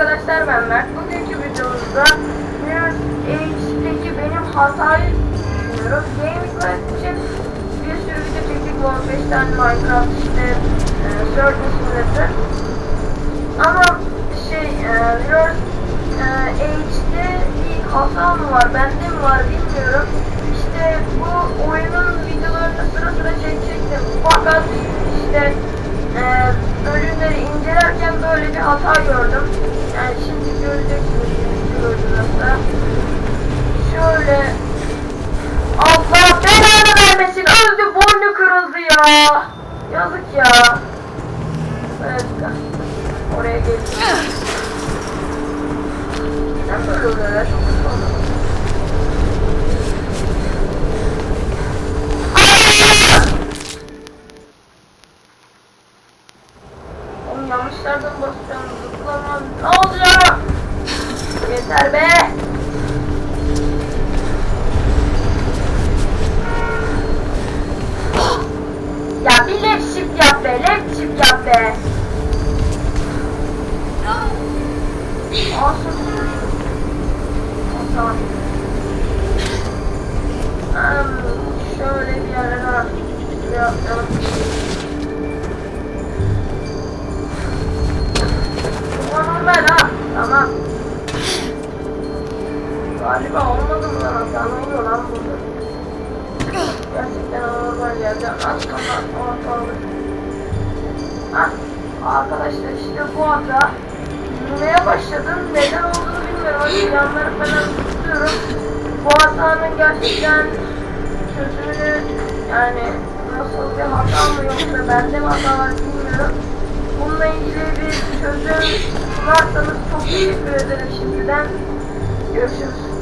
izleyenler, bugünkü videomuzda Mirror's Edge'deki benim hatayı düşünüyoruz. Gaming için bir sürü video çektik. Bu 15 tane Minecraft işte e, Surgeon Simulator. Ama şey e, Mirror's e, Edge'de bir hata mı var, bende mi var bilmiyorum. İşte bu oyunun videolarını sıra sıra çekecektim. Fakat işte e, bölümleri incelerken böyle bir hata gördüm. Yani şimdi göreceksiniz. Şimdi gördüm hatta. Şöyle Allah belanı vermesin. Öldü boynu kırıldı ya. Yazık ya. Evet. Oraya geçtim. Neden böyle oluyor Oğlum yanlış yerden basıyorum. Zıplamam. Ne oluyor? Yeter be. Ya bir left shift yap be. Left shift yap be. Olsun. Tamam. Hmm, şöyle bir yere daha. Galiba olmadı mı lan lan burada? Gerçekten normal yerde. Az sonra orta olur. Ha, arkadaşlar işte bu hata. Yürümeye başladım. Neden olduğunu bilmiyorum. Yanları falan tutuyorum. Bu hatanın gerçekten çözümünü yani nasıl bir hata mı yoksa bende mi hata var bilmiyorum. Bununla ilgili bir çözüm sunarsanız çok teşekkür ederim şimdiden. Görüşürüz.